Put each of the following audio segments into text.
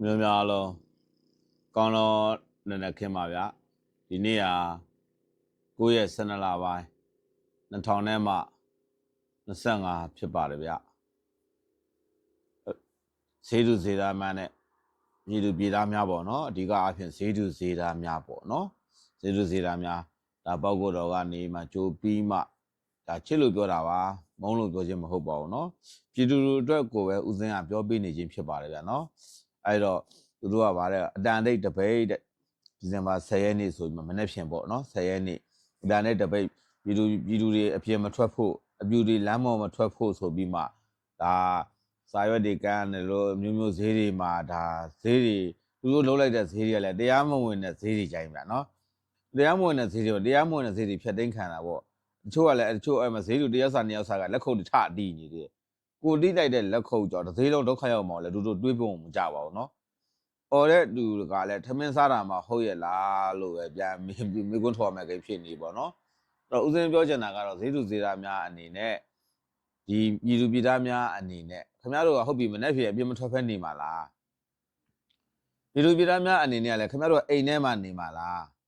မျိုးများလုံးကောင်းတော့နည်းနည်းခင်းပါဗျဒီနေ့ဟာ9ရက်12လပိုင်း2000နဲ့မှ25ဖြစ်ပါတယ်ဗျဈေးသူဈေးသားများနဲ့ပြည်သူပြည်သားများပေါ့နော်အဓိကအဖြစ်ဈေးသူဈေးသားများပေါ့နော်ဈေးသူဈေးသားများဒါပေါက်ကိုတော်ကနေမှကြိုးပြီးမှဒါချစ်လို့ပြောတာပါမုန်းလို့ပြောခြင်းမဟုတ်ပါဘူးเนาะပြည်သူတို့အတွက်ကိုပဲဦးစင်းကပြောပေးနေခြင်းဖြစ်ပါတယ်ဗျာเนาะ အဲ့တော့သူတို့ကဗါတဲ့အတန်တိတ်တပိတ်တဲ့ဒီဇင်ဘာ10ရက်နေ့ဆိုပြီးမနေ့ဖြန်ပေါ့နော်10ရက်နေ့အတန်တိတ်တပိတ်ပြည်သူပြည်သူတွေအပြင်မထွက်ဖို့အပြူတွေလမ်းပေါ်မထွက်ဖို့ဆိုပြီးမှဒါစာရွက်တွေကန်းတယ်လို့မျိုးမျိုးဈေးတွေမှာဒါဈေးတွေသူတို့လုံးလိုက်တဲ့ဈေးတွေကလည်းတရားမဝင်တဲ့ဈေးတွေကြိုင်းပါနော်တရားမဝင်တဲ့ဈေးတွေတရားမဝင်တဲ့ဈေးတွေဖြတ်သိမ်းခံတာပေါ့တချို့ကလည်းတချို့အဲ့မှာဈေးတွေတရားစာနေရောက်စာကလက်ခုပ်ထအတီးနေတယ် ကိုတိလိုက်တဲ့လက်ခုပ်ကြောင့်တစ်သေးလုံးဒုက္ခရောက်မှာလဲတူတူတွေးပုံမကြပါဘူးเนาะ။အော်တဲ့သူကလည်းထမင်းစားတာမှဟုတ်ရဲ့လားလို့ပဲပြန်မိကွန်းထော်မယ်ကိဖြစ်နေပေါ့เนาะ။အဲ့တော့ဦးစင်းပြောချင်တာကတော့ဈေးသူဈေးသားများအနေနဲ့ဒီပြည်သူပြည်သားများအနေနဲ့ခင်ဗျားတို့ကဟုတ်ပြီမနေ့ဖြစ်အပြစ်မထွက်ဖက်နေမှာလား။ပြည်သူပြည်သားများအနေနဲ့ကလည်းခင်ဗျားတို့ကအိမ်ထဲမှာနေမှာလား။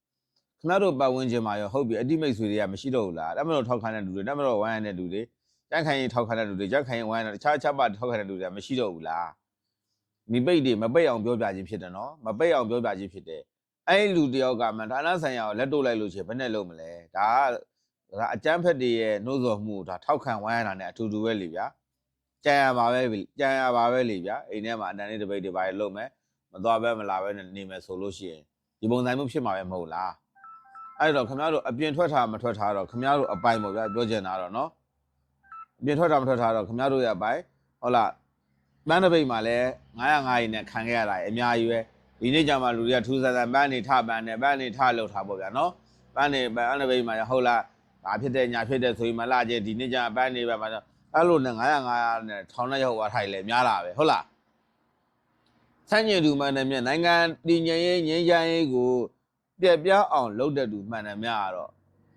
ခင်ဗျားတို့ပတ်ဝန်းကျင်မှာရောဟုတ်ပြီအတိမိတ်ဆွေတွေကမရှိတော့ဘူးလားတမတော်ထောက်ခံတဲ့လူတွေတမတော်ဝိုင်းရတဲ့လူတွေ ကြန့်ခိုင်ရင်ထောက်ခံတဲ့လူတွေကြန့်ခိုင်ရင်ဝိုင်းတာတခြားအခြားပါထောက်ခံတဲ့လူတွေကမရှိတော့ဘူးလားမိပိတ်တွေမပိတ်အောင်ပြောပြခြင်းဖြစ်တယ်နော်မပိတ်အောင်ပြောပြခြင်းဖြစ်တယ်အဲ့လူတယောက်ကမှဌာနဆိုင်ရာကိုလက်တို့လိုက်လို့ရှိရင်ဘယ်နဲ့လုပ်မလဲဒါကဒါအကျန်းဖက်တွေရဲ့နှိုးဆော်မှုဒါထောက်ခံဝိုင်းရတာ ਨੇ အထူးတူပဲလေဗျာကြံရပါပဲကြံရပါပဲလေဗျာအိမ်ထဲမှာအတန်းလေးတပိတ်တွေပါလေလုပ်မယ်မသွားပဲမလာပဲနေမယ်ဆိုလို့ရှိရင်ဒီပုံစံမျိုးဖြစ်မှာပဲမဟုတ်လားအဲ့တော့ခင်ဗျားတို့အပြင်ထွက်တာမထွက်တာတော့ခင်ဗျားတို့အပိုင်ပေါ့ဗျာပြောချင်တာတော့နော် ပြင်ထွက်တာမထွက်တာတော့ခင်ဗျားတို့ရပိုင်ဟုတ်လားပန်းတပိတ်မှာလည်း905ရင်းနဲ့ခံခဲ့ရတာအများကြီးပဲဒီနေ့ကြမှာလူတွေကထူးဆန်းဆန်းပန်းနေထပန်းနေပန်းနေထလောက်ထားပေါ့ဗျာနော်ပန်းနေပန်းတပိတ်မှာဟုတ်လားဒါဖြစ်တဲ့ညာဖြစ်တဲ့ဆိုရင်မလာကျဒီနေ့ကြပန်းနေပဲမှာအဲ့လိုနဲ့905နဲ့ထောင်နဲ့ရောက်သွားထိုင်လေများလာပဲဟုတ်လားဆန့်ကျင်သူမှန်တယ်မြတ်နိုင်ငံတည်ငြိမ်ရေးငြိမ်းချမ်းရေးကိုပြက်ပြားအောင် လုပ်တဲ့သူမှန်တယ်မြတ်ကတော့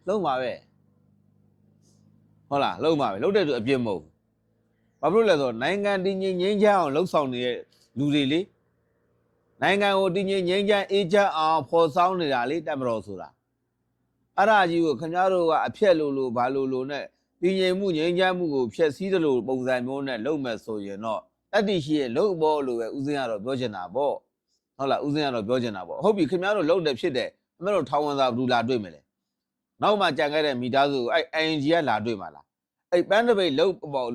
လုံးပါပဲ။ ဟုတ်လားလုံးပါပဲလုပ်တဲ့သူအပြစ်မဟုတ်ဘာဖြစ်လို့လဲဆိုတော့နိုင်ငံတည်ငြိမ်ငြိမ်းချမ်းအောင်လှုပ်ဆောင်နေတဲ့လူတွေလေနိုင်ငံကိုတည်ငြိမ်ငြိမ်းချမ်းအေးချမ်းအောင်ဖော်ဆောင်နေတာလေတက်မတော်ဆိုတာအဲ့ဒါကြီးကိုခင်ဗျားတို့ကအဖြက်လို့လို့ဘာလို့လို့နဲ့တည်ငြိမ်မှုငြိမ်းချမ်းမှုကိုဖျက်ဆီးတယ်လို့ပုံစံမျိုးနဲ့လုပ်မယ်ဆိုရင်တော့တတိရှိရဲ့လုံဘောလို့ပဲဦးစင်းကတော့ပြောချင်တာပေါ့ဟုတ်လားဦးစင်းကတော့ပြောချင်တာပေါ့ဟုတ်ပြီခင်ဗျားတို့လှုပ်တယ်ဖြစ်တယ်ခင်ဗျားတို့ထောင်ဝန်သာဘူးလာတွေ့မယ်လေ နောက်မှကြံခဲ့တဲ့မိသားစုအဲ့ ING ကလာတွေ့မှာလားအဲ့ပန်းတပိတ်လှုပ်ပေါ့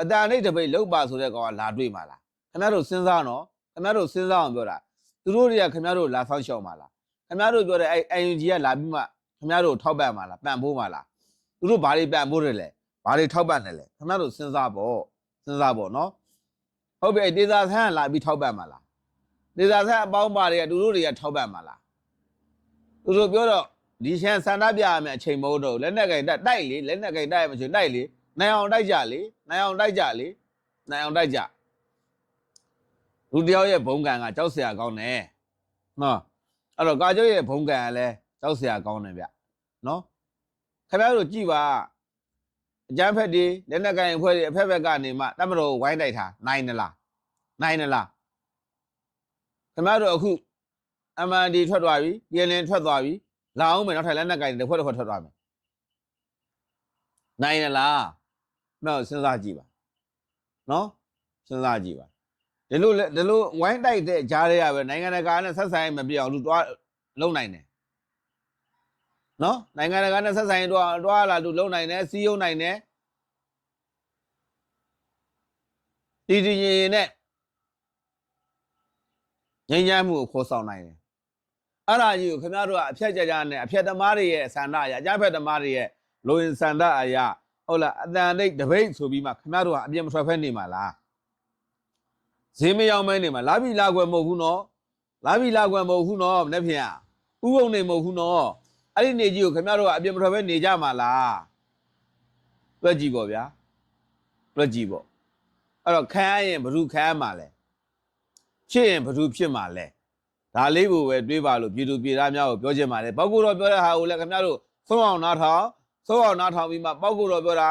အတာနိတ်တပိတ်လှုပ်ပါဆိုတဲ့ကောင်ကလာတွေ့မှာလားခင်ဗျားတို့စဉ်းစားနော်ခင်ဗျားတို့စဉ်းစားအောင်ပြောတာသူတို့တွေကခင်ဗျားတို့လာဆောက်ရှောက်မှာလားခင်ဗျားတို့ပြောတဲ့အဲ့ ING ကလာပြီးမှခင်ဗျားတို့ထောက်ပံ့မှာလားပံ့ပိုးမှာလားသူတို့ဘာတွေပံ့ပိုးတယ်လဲဘာတွေထောက်ပံ့တယ်လဲခင်ဗျားတို့စဉ်းစားပေါ့စဉ်းစားပေါ့နော်ဟုတ်ပြီအဲ့ဒေသာဆန်းကလာပြီးထောက်ပံ့မှာလားဒေသဆက်အပေါင်းပါတွေကသူတို့တွေကထောက်ပံ့မှာလားသူတို့ပြောတော့ ဒီရှမ်းစန္ဒပြရမယ်အချိန်မဟုတ်တော့ဘူးလက်နက်ကင်တိုက်တိုက်လေလက်နက်ကင်တိုက်ရမချင်တိုက်လေနိုင်အောင်တိုက်ကြလေနိုင်အောင်တိုက်ကြလေနိုင်အောင်တိုက်ကြလူတယောက်ရဲ့ဘုံကံကကြောက်စရာကောင်းတယ်နော်အဲ့တော့ကာကျော်ရဲ့ဘုံကံကလည်းကြောက်စရာကောင်းတယ်ဗျနော်ခင်ဗျားတို့ကြည်ပါအကျန်းဖက်တွေလက်နက်ကင်အဖွဲ့တွေအဖက်ဖက်ကနေမှတမတော်ကိုဝိုင်းတိုက်တာနိုင်နလားနိုင်နလားခင်ဗျားတို့အခု MND ထွက်သွားပြီပြည်လင်ထွက်သွားပြီ လာအောင်မယ်နောက်ထိုင်လက်နက်ကင်တစ်ခွက်တစ်ခွက်ထွက်သွားမယ်နိုင်ရလားတော့စဉ်းစားကြည့်ပါနော်စဉ်းစားကြည့်ပါဒီလိုလေဒီလိုဝိုင်းတိုက်တဲ့ကြားတွေကပဲနိုင်ငံတကာနဲ့ဆက်ဆံရေးမပြအောင်လူတွားလုံနိုင်တယ်နော်နိုင်ငံတကာနဲ့ဆက်ဆံရေးတွားတွားလာလူလုံနိုင်တယ်စီးယုံနိုင်တယ်ဒီဒီရင်ရင်နဲ့ငြိမ်းချမ်းမှုကိုခေါ်ဆောင်နိုင်တယ်။ အဲ့ဒါကြီးကိုခင်ဗျားတို့ကအဖြတ်ကြကြနဲ့အဖြတ်သမားတွေရဲ့ဆန္ဒအရာအကြဖက်သမားတွေရဲ့လိုရင်ဆန္ဒအရာဟုတ်လားအတန်တိတ်တပိတ်ဆိုပြီးမှခင်ဗျားတို့ကအပြစ်မထွက်ဖက်နေမှာလား။ဈေးမရောက်မဲနေမှာလာပြီလာကွယ်မဟုတ်ဘူးနော်။လာပြီလာကွယ်မဟုတ်ဘူးနော်မနေ့ဖြန်ဥပုံနေမဟုတ်ဘူးနော်။အဲ့ဒီနေကြီးကိုခင်ဗျားတို့ကအပြစ်မထွက်ဖက်နေကြမှာလား။တွက်ကြည့်ပေါ့ဗျာ။တွက်ကြည့်ပေါ့။အဲ့တော့ခံရရင်ဘယ်သူခံရမှာလဲ။ဖြစ်ရင်ဘယ်သူဖြစ်မှာလဲ ဒါလေးကိုပဲတွေးပါလို့ပြည်သူပြည်သားများကိုပြောချင်ပါတယ်ပောက်ကိုတော့ပြောတဲ့ဟာကိုလည်းခင်ဗျားတို့သုံးအောင်နားထောင်သုံးအောင်နားထောင်ပြီးမှပောက်ကိုတော့ပြောတာ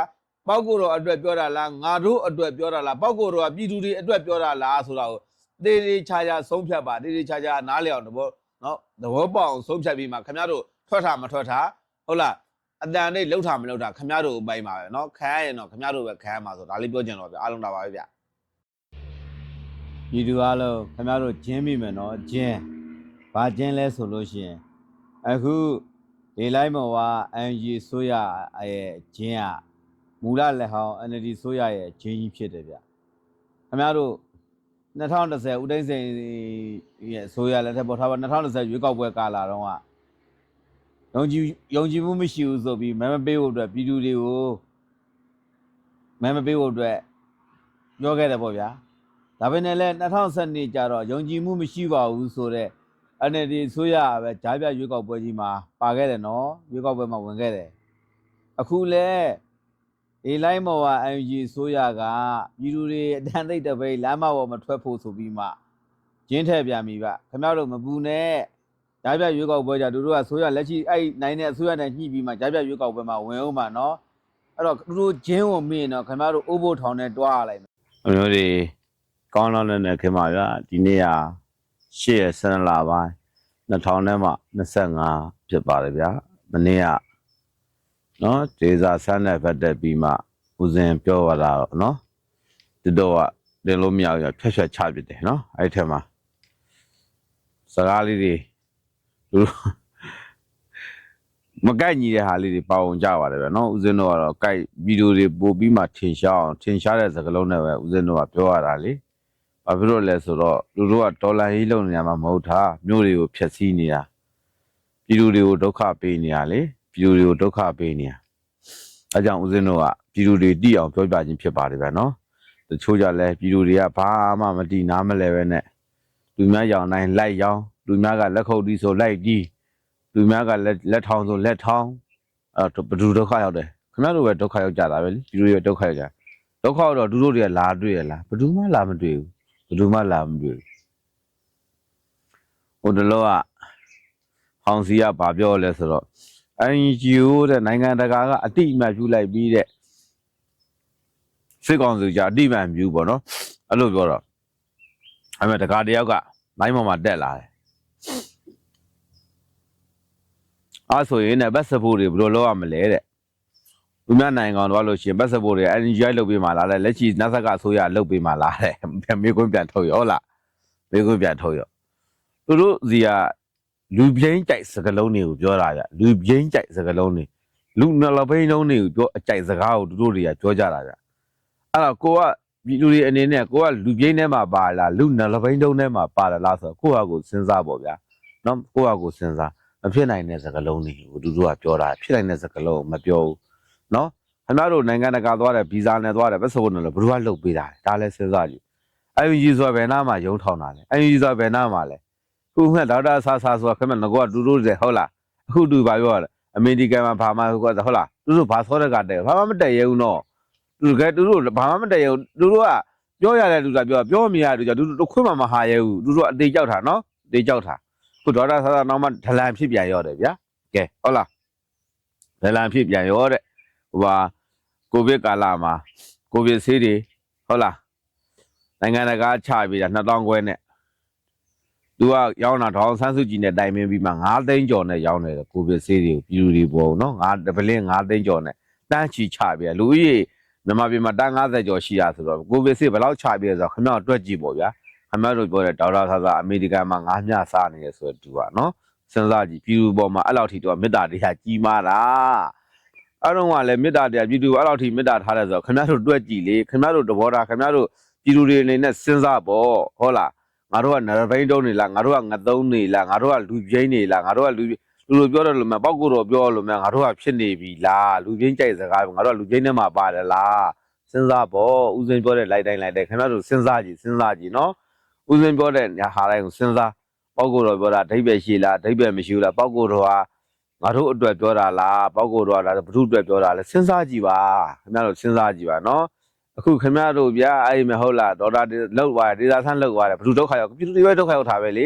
ပောက်ကိုတော့အတွက်ပြောတာလားငါတို့အတွက်ပြောတာလားပောက်ကိုတော့ကပြည်သူတွေအတွက်ပြောတာလားဆိုတာကိုတေးသေးချာချာဆုံးဖြတ်ပါတေးသေးချာချာနားလည်အောင်သဘောနော်သဘောပေါက်အောင်ဆုံးဖြတ်ပြီးမှခင်ဗျားတို့ထွက်တာမထွက်တာဟုတ်လားအတန်လေးလှုပ်တာမလှုပ်တာခင်ဗျားတို့အပိုင်ပါပဲနော်ခံရရင်တော့ခင်ဗျားတို့ပဲခံရမှာဆိုဒါလေးပြောချင်တော့ဗျအားလုံးတာပါပဲဗျ ဒီတူအားလုံးခင်ဗျားတို့ဂျင်းမိမယ်နော်ဂျင်းဘာဂျင်းလဲဆိုလို့ရှိရင်အခုဒီလိုက်မော်က NG ဆိုရရဲ့ဂျင်းကမူလလက်ဟောင်း NLD ဆိုရရဲ့ဂျင်းကြီးဖြစ်တယ်ဗျခင်ဗျားတို့2010ဦးသိန်းစိန်ရဲ့ဆိုရလက်ထက်ပေါ်ထားပါ2010ရွေးကောက်ပွဲကာလာတော့ကယုံကြည်ယုံကြည်မှုမရှိဘူးဆိုပြီးမဲမပေးဖို့အတွက်ပြည်သူတွေကိုမဲမပေးဖို့အတွက်ပြောခဲ့တယ်ပေါ့ဗျာ ဒါပေမဲ့လည်း2012ကျတော့ယုံကြည်မှုမရှိပါဘူးဆိုတော့ NLD ဆိုရပဲဂျားပြရွေးကောက်ပွဲကြီးမှာပါခဲ့တယ်နော်ရွေးကောက်ပွဲမှာဝင်ခဲ့တယ်အခုလဲဒီလိုက်မော်က MG ဆိုရကပြည်သူတွေအတန်သိပ်တပိတ်လမ်းမပေါ်မထွက်ဖို့ဆိုပြီးမှကျင်းထည့်ပြန်ပြီဗျခင်ဗျားတို့မပူနဲ့ဂျားပြရွေးကောက်ပွဲကြသူတို့ကဆိုရလက်ရှိအဲ့နိုင်တဲ့အဆိုရနဲ့ညှိပြီးမှဂျားပြရွေးကောက်ပွဲမှာဝင်အောင်မှာနော်အဲ့တော့သူတို့ဂျင်းကိုမင်းတော့ခင်ဗျားတို့အိုးဘိုးထောင်နဲ့တွားရလိုက်မယ်အမျိုးတွေ ကောင်းတော့လည်းခင်ပါဗျာဒီနေ့ဟာရှေ့ရဆန်းလာပိုင်း2000နဲ့မှ25ဖြစ်ပါတယ်ဗျာမနေ့ကနော်ဒေဇာဆန်းနဲ့ပတ်သက်ပြီးမှဦးဇင်ပြောရတာတော့နော်ဒီတော့ကတင်လို့မရဘူးဖြတ်ဖြတ်ချပစ်တယ်နော်အဲ့ထက်မှာစကားလေးတွေလူမကိုက်ညီတဲ့ဟာလေးတွေပါဝင်ကြပါတယ်ဗျာနော်ဦးဇင်းတို့ကတော့ကိုက်ဗီဒီယိုတွေပို့ပြီးမှထင်ရှားအောင်ထင်ရှားတဲ့စကားလုံးနဲ့ပဲဦးဇင်းတို့ကပြောရတာလေ ဘာဖြစ်လို့လဲဆိုတော့လူတို့ကဒေါ်လာရေးလုံးနေရမှာမဟုတ်တာမြို့တွေကိုဖျက်ဆီးနေတာပြည်သူတွေကိုဒုက္ခပေးနေတာလေပြည်သူတွေကိုဒုက္ခပေးနေတာအဲကြောင့်ဦးဇင်းတို့ကပြည်သူတွေတိအောင်ပြောပြခြင်းဖြစ်ပါတယ်ဗျာနော်တချို့ကြလဲပြည်သူတွေကဘာမှမတိနားမလဲပဲနဲ့လူများရောင်တိုင်းလိုက်ရောင်လူများကလက်ခုပ်တီးဆိုလိုက်တီးလူများကလက်လက်ထောင်ဆိုလက်ထောင်အဲ့တော့ဘယ်သူဒုက္ခရောက်တယ်ခင်ဗျားတို့ပဲဒုက္ခရောက်ကြတာပဲလေဒီလိုတွေဒုက္ခရောက်ကြဒုက္ခရောက်တော့သူတို့တွေကလာတွေ့ရလားဘယ်သူမှလာမတွေ့ဘူး ဘယ်သူမှလာမတွေ့ဘူးဟိုတလောကဟောင်စီကဗာပြောလဲဆိုတော့ NGO တဲ့နိုင်ငံတကာကအတိအမှတ်ပြုလိုက်ပြီးတဲ့စစ်ကောင်စီကြအတိအမှတ်ပြုပေါ့နော်အဲ့လိုပြောတော့အဲ့မဲ့တကာတယောက်ကလိုင်းပေါ်မှာတက်လာတယ်အဲ့ဆိုရင်လည်းဘတ်စပို့တွေဘယ်လိုလုပ်ရမလဲတဲ့ လူများနိုင်ငံတော့လို့ရှိရင်ဘတ်စပို့တွေ NGI လုပ်ပေးမှလားတဲ့လက်ရှိ NASA ကအစိုးရလုပ်ပေးမှလားတဲ့ပြန်မေးခွန်းပြန်ထုတ်ရောဟုတ်လားမေးခွန်းပြန်ထုတ်ရောသူတို့စီကလူပြိန်းကြိုက်စကလုံးတွေကိုပြောတာဗျလူပြိန်းကြိုက်စကလုံးတွေလူနှလပိန်းလုံးတွေကိုပြောအကြိုက်စကားကိုသူတို့တွေကပြောကြတာဗျအဲ့တော့ကိုကဒီလူတွေအနေနဲ့ကိုကလူပြိန်းထဲမှာပါလားလူနှလပိန်းတုံးထဲမှာပါလားဆိုတော့ကိုယ့်ဟာကိုယ်စဉ်းစားပေါ့ဗျာနော်ကိုယ့်ဟာကိုယ်စဉ်းစားမဖြစ်နိုင်တဲ့စကားလုံးတွေကိုသူတို့ကပြောတာဖြစ်နိုင်တဲ့စကားလုံးကိုမပြောဘူး နော်ခင်ဗျားတို့နိုင်ငံတကာသွားတယ်ဗီဇာနဲ့သွားတယ်ပတ်စပို့နဲ့လည်းဘယ်သူကလှုပ်ပေးတာလဲဒါလည်းစဉ်းစားကြည့် IUG ဆိုဘယ်နာမှာရုံးထောင်တာလဲ IUG ဆိုဘယ်နာမှာလဲခုမှဒေါက်တာဆာဆာဆိုခင်ဗျားငကောတူတူတယ်ဟုတ်လားအခုတူပါပြောရတယ်အမေရိကန်မှာဘာမှဟုတ်ကဟုတ်လားသူတို့ဘာဆောရကတဲ့ဘာမှမတည့်ရဘူးနော်သူကသူတို့ဘာမှမတည့်ရဘူးသူတို့ကပြောရတဲ့လူကပြောပြောမရတဲ့လူကသူတို့ခွင့်မှမဟာရဘူးသူတို့အသေးကြောက်တာနော်အသေးကြောက်တာခုဒေါက်တာဆာဆာနောက်မှဒလန်ဖြစ်ပြန်ရောတယ်ဗျာကဲဟုတ်လားဒလန်ဖြစ်ပြန်ရောတဲ့ ဟိုပါကိုဗစ်ကာလမှာကိုဗစ်ဆေးတွေဟုတ်လားနိုင်ငံတကာချပြီးတာ2000ခွဲနဲ့သူကရောင်းတာဒေါအောင်ဆန်းစုကြည်နဲ့တိုင်ပင်ပြီးမှ9သိန်းကျော်နဲ့ရောင်းတယ်ကိုဗစ်ဆေးတွေကိုပြည်သူတွေပေါ်နော်9တပလင်း9သိန်းကျော်နဲ့တန်းချီချပြီးလူဦးရေမြန်မာပြည်မှာတန်း90ကျော်ရှိရဆိုတော့ကိုဗစ်ဆေးဘယ်လောက်ချပြီးလဲဆိုတော့ခင်ဗျားတို့တွက်ကြည့်ပေါ့ဗျာခမရတို့ပြောတဲ့ဒေါက်တာဆာဆာအမေရိကန်မှာငါးမျှစားနေရဆိုတော့သူကနော်စဉ်းစားကြည့်ပြည်သူပေါ်မှာအဲ့လောက်ထိတော့မေတ္တာတရားကြီးမားတာ အဲ့တော့ကလည်းမေတ္တာတရားပြည်သူအဲ့လောက်ထိမေတ္တာထားတယ်ဆိုတော့ခမရတို့တွက်ကြည့်လေခမရတို့တဘောတာခမရတို့ပြည်သူတွေအနေနဲ့စဉ်းစားပေါ့ဟုတ်လားငါတို့ကနရဘိန်းတုံးနေလားငါတို့ကငသုံးနေလားငါတို့ကလူပြိန်းနေလားငါတို့ကလူလူလိုပြောတယ်လို့များပောက်ကိုတော့ပြောလို့များငါတို့ကဖြစ်နေပြီလားလူပြင်းကြိုက်စကားငါတို့ကလူပြင်းထဲမှာပါတယ်လားစဉ်းစားပေါ့ဥစဉ်ပြောတဲ့လိုက်တိုင်းလိုက်တိုင်းခင်ဗျားတို့စဉ်းစားကြည့်စဉ်းစားကြည့်နော်ဦးစင်းပြောတဲ့ဟာတိုင်းကိုစဉ်းစားပောက်ကိုတော့ပြောတာအဓိပ္ပာယ်ရှိလားအဓိပ္ပာယ်မရှိဘူးလားပောက်ကိုတော့ဟာ ငါတို့အတွက်ပြောတာလားပောက်ကိုတော့လားဘု து အတွက်ပြောတာလဲစဉ်းစားကြည့်ပါခင်ဗျားတို့စဉ်းစားကြည့်ပါနော်အခုခင်ဗျားတို့ဗျာအဲ့မဟုတ်လားဒေါ်တာလောက်သွားတယ်ဒေတာဆန်းလောက်သွားတယ်ဘု து ဒုက္ခရောက်ပြည်သူတွေပဲဒုက္ခရောက်တာပဲလေ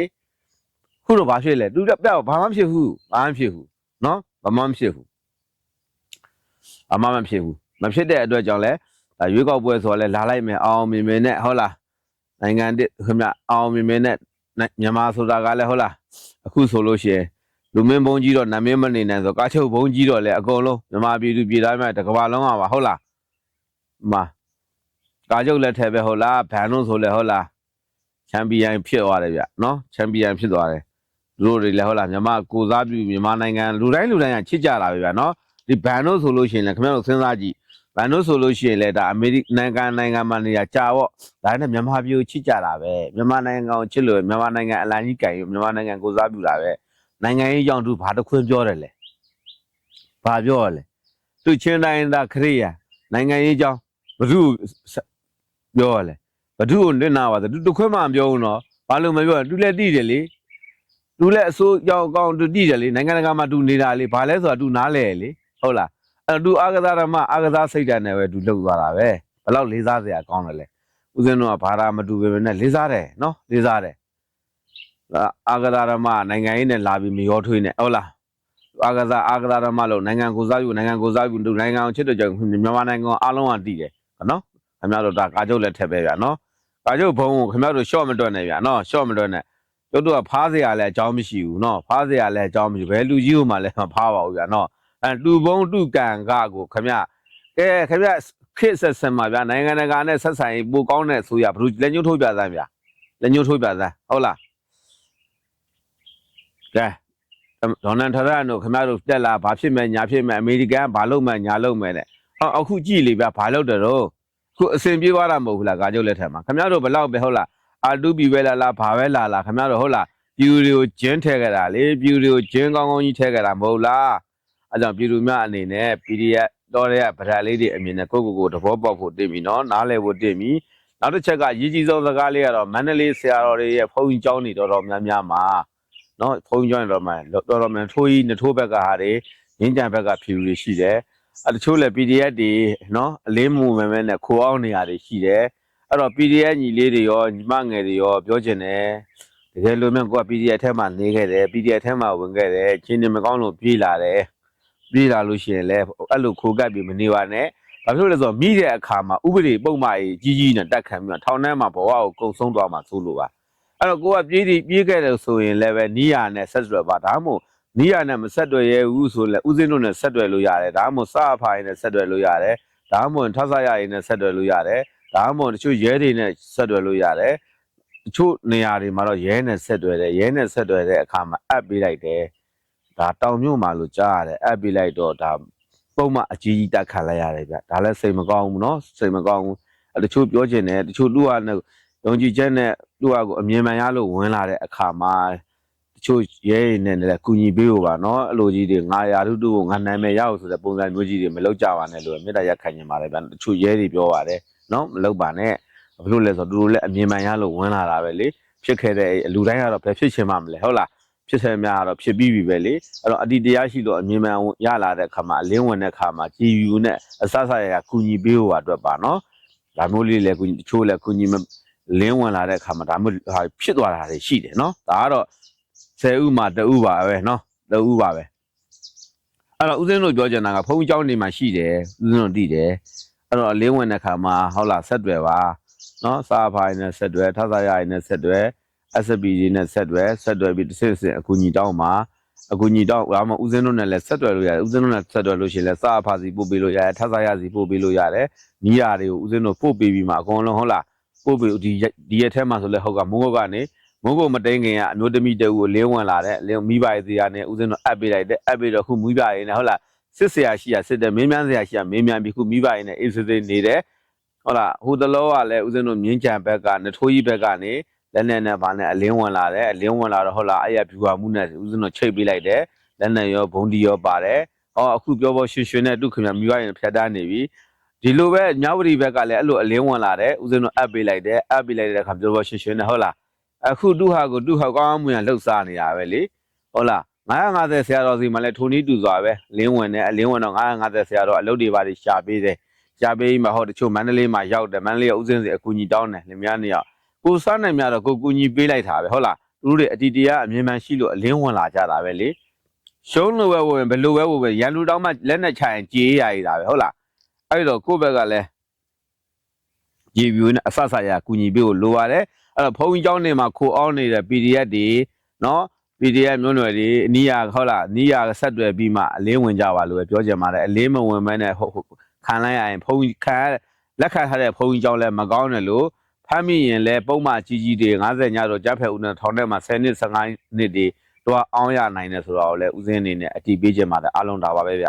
ခုတော့ဘာဖြစ်လဲသူပြဘာမှမဖြစ်ဘူးဘာမှမဖြစ်ဘူးနော်ဘာမှမဖြစ်ဘူးဘာမှမဖြစ်ဘူးမဖြစ်တဲ့အတွက်ကြောင့်လဲဒါရွေးကောက်ပွဲဆိုတော့လဲလာလိုက်မယ်အောင်မြင်မြင်နဲ့ဟုတ်လားနိုင်ငံတစ်ခင်ဗျအောင်မြင်မြင်နဲ့နိုင်မြန်မာဆိုတာကလည်းဟုတ်လားအခုဆိုလို့ရှိရင် လူမင်းဘုံကြီးတော့နာမည်မနေနိုင်ဆိုကားချုပ်ဘုံကြီးတော့လည်းအကုန်လုံးမြန်မာပြည်သူပြည်သားများတစ်ကမ္ဘာလုံးကပါဟုတ်လားဒီမှာကားချုပ်လက်ထက်ပဲဟုတ်လားဘန်တို့ဆိုလည်းဟုတ်လားချန်ပီယံဖြစ်သွားတယ်ဗျနော်ချန်ပီယံဖြစ်သွားတယ်သူတို့တွေလည်းဟုတ်လားမြန်မာကိုစားပြုမြန်မာနိုင်ငံလူတိုင်းလူတိုင်းကချစ်ကြတာပဲဗျနော်ဒီဘန်တို့ဆိုလို့ရှိရင်လည်းခင်ဗျားတို့စဉ်းစားကြည့်ဘန်တို့ဆိုလို့ရှိရင်လည်းဒါအမေရိကန်နိုင်ငံနိုင်ငံမှာနေရာကြာပေါ့ဒါနဲ့မြန်မာပြည်ကိုချစ်ကြတာပဲမြန်မာနိုင်ငံကိုချစ်လို့မြန်မာနိုင်ငံအလံကြီးကင်ယူမြန်မာနိုင်ငံကိုစားပြုတာပဲ နိုင်ငံရေးရောက်သူဘာတခွင်းပြောတယ်လဲဘာပြောရလဲသူချင်းတိုင်းသားခရိယာနိုင်ငံရေးကြောင်းဘသူပြောရလဲဘသူကိုလွတ်နာပါသသူတခွင်းမှပြောဘူးနော်ဘာလို့မပြောလဲသူလည်းတိတယ်လေသူလည်းအစိုးရောက်ကောင်းသူတိတယ်လေနိုင်ငံတကာမှာသူနေတာလေဘာလဲဆိုတာသူနားလဲလေဟုတ်လားအဲ့သူအာကစားဓမ္မအာကစားစိတ်ဓာတ်နဲ့ပဲသူလှုပ်သွားတာပဲဘလောက်လေးစားစရာကောင်းတယ်လဲဦးဇင်းတို့ကဘာသာမတူပဲနဲ့လေးစားတယ်နော်လေးစားတယ် အာဂဒါရမနိုင်ငံရေးနဲ့လာပြီးမရောထွေးနဲ့ဟုတ်လားအာဂဒါအာဂဒါရမလို့နိုင်ငံကိုစားယူနိုင်ငံကိုစားယူနိုင်ငံအောင်ချစ်တော်ကြောင့်မြန်မာနိုင်ငံအားလုံးကတည်တယ်နော်ခင်ဗျားတို့ဒါကာချုပ်လက်ထက်ပဲဗျာနော်ကာချုပ်ဘုံကိုခင်ဗျားတို့ရှော့မတွက်နဲ့ဗျာနော်ရှော့မတွက်နဲ့တို့တို့ကဖားစရာလည်းအကြောင်းမရှိဘူးနော်ဖားစရာလည်းအကြောင်းမရှိဘယ်လူကြီးကိုမှလည်းမဖားပါဘူးဗျာနော်အဲလူဘုံလူကံကကိုခင်ဗျာကဲခင်ဗျာဖြစ်ဆက်ဆံပါဗျာနိုင်ငံတကာနဲ့ဆက်ဆံရေးပိုကောင်းတဲ့ဆိုရဘယ်လိုလက်ညှိုးထိုးပြသမ်းဗျာလက်ညှိုးထိုးပြသမ်းဟုတ်လား ကဲဒေါ်နယ်ထရန်တို့ခင်ဗျားတို့တက်လာဘာဖြစ်မဲ့ညာဖြစ်မဲ့အမေရိကန်ဘာလုပ်မဲ့ညာလုပ်မဲ့တဲ့ဟောအခုကြည့်လေဗျာဘာလုပ်တယ်တော့အခုအစဉ်ပြေးသွားတာမဟုတ်ဘူးလားကာကြုတ်လက်ထက်မှာခင်ဗျားတို့ဘလောက်ပဲဟုတ်လားအာတူဘီပဲလာလာဘာပဲလာလာခင်ဗျားတို့ဟုတ်လားပြူတွေကိုဂျင်းထဲခဲ့တာလေပြူတွေကိုဂျင်းကောင်းကောင်းကြီးထဲခဲ့တာမဟုတ်လားအဲကြောင့်ပြည်သူများအနေနဲ့ PDF တော်တဲ့ဗဒလေးတွေအမြင်နဲ့ကိုယ့်ကိုယ်ကိုသဘောပေါက်ဖို့တင်ပြီနော်နားလည်ဖို့တင်ပြီနောက်တစ်ချက်ကရည်ကြီးဆုံးစကားလေးကတော့မန္တလေးဆရာတော်တွေရဲ့ဖုန်းကြီးကျောင်းနေတော်တော်များများမှာ နော်ဖုန်းကြီးကျောင်းနေတော်မှာတော်တော်များထိုးကြီးနှထိုးဘက်ကဟာတွေရင်းကြံဘက်ကဖြူတွေရှိတယ်အဲတချို့လည်း PDF တွေနော်အလေးမှုမဲမဲနဲ့ခိုးအောင်နေရာတွေရှိတယ်အဲ့တော့ PDF ညီလေးတွေရောညီမငယ်တွေရောပြောချင်တယ်တကယ်လို့မြန်ကိုက PDF ထဲမှာနေခဲ့တယ် PDF ထဲမှာဝင်ခဲ့တယ်ချင်းနေမကောင်းလို့ပြေးလာတယ်ပြေးလာလို့ရှိရင်လည်းအဲ့လိုခိုးကပ်ပြီးမနေပါနဲ့။ဘာဖြစ်လို့လဲဆိုတော့မိတဲ့အခါမှာဥပဒေပုံမှန်ကြီးကြီးနဲ့တက်ခံပြီးတော့ထောင်ထဲမှာဘဝကိုကုံဆုံးသွားမှာသို့လို့ပါ။ အဲ့တော့ကိုကပြေးပြီးပြေးခဲ့တယ်ဆိုရင်လည်းပဲနီးရနဲ့ဆက်သွယ်ပါဒါမှမဟုတ်နီးရနဲ့မဆက်သွယ်ရဘူးဆိုလည်းဥစဉ်တို့နဲ့ဆက်သွယ်လို့ရတယ်ဒါမှမဟုတ်စာအဖိုင်နဲ့ဆက်သွယ်လို့ရတယ်ဒါမှမဟုတ်ထဆရရည်နဲ့ဆက်သွယ်လို့ရတယ်ဒါမှမဟုတ်တချို့ရဲတွေနဲ့ဆက်သွယ်လို့ရတယ်တချို့နေရာတွေမှာတော့ရဲနဲ့ဆက်သွယ်တယ်ရဲနဲ့ဆက်သွယ်တဲ့အခါမှာအပ်ပေးလိုက်တယ် ဒါတောင်မြို့မှာလို့ကြားရတယ်အပ်ပြီးလိုက်တော့ဒါပုံမှအကြီးကြီးတက်ခံလိုက်ရတယ်ဗျဒါလည်းစိတ်မကောင်းဘူးเนาะစိတ်မကောင်းဘူးအဲတချို့ပြောချင်တယ်တချို့လူကနဲ့ ယုံကြည်ချက်နဲ့သူ့အကိုအမြင်မှန်ရလို့ဝင်လာတဲ့အခါမှာတချို့ရဲရည်နဲ့လည်းကူညီပေးဖို့ပါနော်အလိုကြီးတွေငါရာထုတုကိုငါနာမည်ရအောင်ဆိုတဲ့ပုံစံမျိုးကြီးတွေမလုပ်ကြပါနဲ့လို့မေတ္တာရခံနေပါတယ်ဗျတချို့ရဲတွေပြောပါတယ်နော်မလုပ်ပါနဲ့ဘာလို့လဲဆိုတော့သူတို့လည်းအမြင်မှန်ရလို့ဝင်လာတာပဲလေဖြစ်ခဲ့တဲ့အလူတိုင်းကတော့ဘယ်ဖြစ်ချင်မှမလဲဟုတ်လားဖြစ်ဆဲများကတော့ဖြစ်ပြီးပြီပဲလေအဲ့တော့အတီတရားရှိလို့အမြင်မှန်ရလာတဲ့ခါမှာအလင်းဝင်တဲ့ခါမှာကြည်ယူနဲ့အဆဆရရကူညီပေးဖို့အတွက်ပါနော်ဒါမျိုးလေးလည်းကူညီတချို့လည်းကူညီ လင်းဝင်လာတဲ့ခါမှာဒါမျိုးဟာဖြစ်သွားတာတွေရှိတယ်နော်ဒါကတော့10ဥမှာတဥပါပဲနော်တဥပါပဲအဲ့တော့ဦးဇင်းတို့ပြောချင်တာကဘုန်းကြီးเจ้าနေမှာရှိတယ်ဦးဇင်းတို့သိတယ်အဲ့တော့အလင်းဝင်တဲ့ခါမှာဟုတ်လားဆက်တွယ်ပါနော်စာဖိုင်နဲ့ဆက်တွယ်ထဆရရနဲ့ဆက်တွယ် SB တွေနဲ့ဆက်တွယ်ဆက်တွယ်ပြီးတစ်ဆင့်ဆင့်အကူညီတောင်းမှာအကူညီတောင်းဒါမှဦးဇင်းတို့နဲ့လည်းဆက်တွယ်လို့ရတယ်ဦးဇင်းတို့နဲ့ဆက်တွယ်လို့ရှိရင်လည်းစာဖာစီပို့ပေးလို့ရတယ်ထဆရစီပို့ပေးလို့ရတယ်နီးရတွေကိုဦးဇင်းတို့ပို့ပေးပြီးမှအကုန်လုံးဟုတ်လား ပို့ပေးဒီဒီရက်ထဲမှာဆိုလဲဟုတ်ကမိုးကုတ်ကနေမိုးကုတ်မတိန်ခင်ကအမျိုးသမီးတအူကိုလင်းဝင်လာတဲ့လင်းမိဘရဲ့စီကနေဦးဇင်းတို့အပ်ပေးလိုက်တယ်အပ်ပေးတော့ခုမိဘရဲ့နဲ့ဟုတ်လားစစ်ဆရာရှိရစစ်တယ်မင်းမြန်းဆရာရှိရမင်းမြန်းပြီးခုမိဘရဲ့နဲ့အေးစစ်စစ်နေတယ်ဟုတ်လားဟိုတလောကလည်းဦးဇင်းတို့မြင်းကြံဘက်ကနထိုးကြီးဘက်ကနေလက်နဲ့နဲ့ဗာနဲ့အလင်းဝင်လာတယ်အလင်းဝင်လာတော့ဟုတ်လားအဲ့ရဖြူဟာမှုနဲ့ဦးဇင်းတို့ချိတ်ပေးလိုက်တယ်လက်နဲ့ရောဘုံဒီရောပါတယ်ဟောအခုပြောဖို့ရွှင်ရွှင်နဲ့ဒုခင်ဗျမိဘရင်ဖြတ်တန်းနေပြီ ဒီလိုပဲညဝရီဘက်ကလည်းအဲ့လိုအလင်းဝင်လာတယ်ဦးဇင်းတို့အပ်ပေးလိုက်တယ်အပ်ပေးလိုက်တဲ့အခါပြောဖို့ရွှင်ရွှင်နဲ့ဟုတ်လားအခုဒုဟာကိုဒုဟာကောင်းမှုရလှုပ်ရှားနေတာပဲလေဟုတ်လား950ဆရာတော်စီမှာလည်းထိုနည်းတူစွာပဲလင်းဝင်တယ်အလင်းဝင်တော့950ဆရာတော်အလုပ်တွေပါရှာပေးတယ်ရှာပေးမှဟောတချို့မန္တလေးမှာရောက်တယ်မန္တလေးကဦးဇင်းစီအကူကြီးတောင်းတယ်လင်မယားနေရောက်ကိုစားနိုင်များတော့ကိုကူညီပေးလိုက်တာပဲဟုတ်လားသူတို့တွေအတီတရားအမြင်မှန်ရှိလို့အလင်းဝင်လာကြတာပဲလေရှုံးလို့ပဲဝင်ဘယ်လိုပဲဝင်ပဲရန်လူတောင်းမှလက်နဲ့ချရင်ကြေးရရတာပဲဟုတ်လား အဲ့တော့ကိုယ့်ဘက်ကလည်းရေပြူနဲ့အဆဆရာကူညီပေးကိုလိုရတယ်အဲ့တော့ဘုံကြီးကျောင်းနေမှာခိုအောင်နေတဲ့ PDF တွေနော် PDF မျိုးနွယ်တွေအနီးရဟုတ်လားအနီးရဆက်တွယ်ပြီးမှအလင်းဝင်ကြပါလို့ပဲပြောချင်ပါတယ်အလင်းမဝင်မဲနဲ့ဟုတ်ဟုတ်ခံလိုက်ရရင်ဘုံကြီးခံရလက်ခံထားတဲ့ဘုံကြီးကျောင်းလည်းမကောင်းတယ်လို့ဖမ်းမိရင်လည်းပုံမှန်ကြီးကြီးတွေ90ညတော့ကြက်ဖက်ဦးနဲ့ထောင်ထဲမှာ10နှစ်15နှစ်တွေတော့အောင်ရနိုင်တယ်ဆိုတော့လည်းဥစဉ်အနေနဲ့အတီးပေးချင်ပါတယ်အားလုံးဒါပါပဲဗျ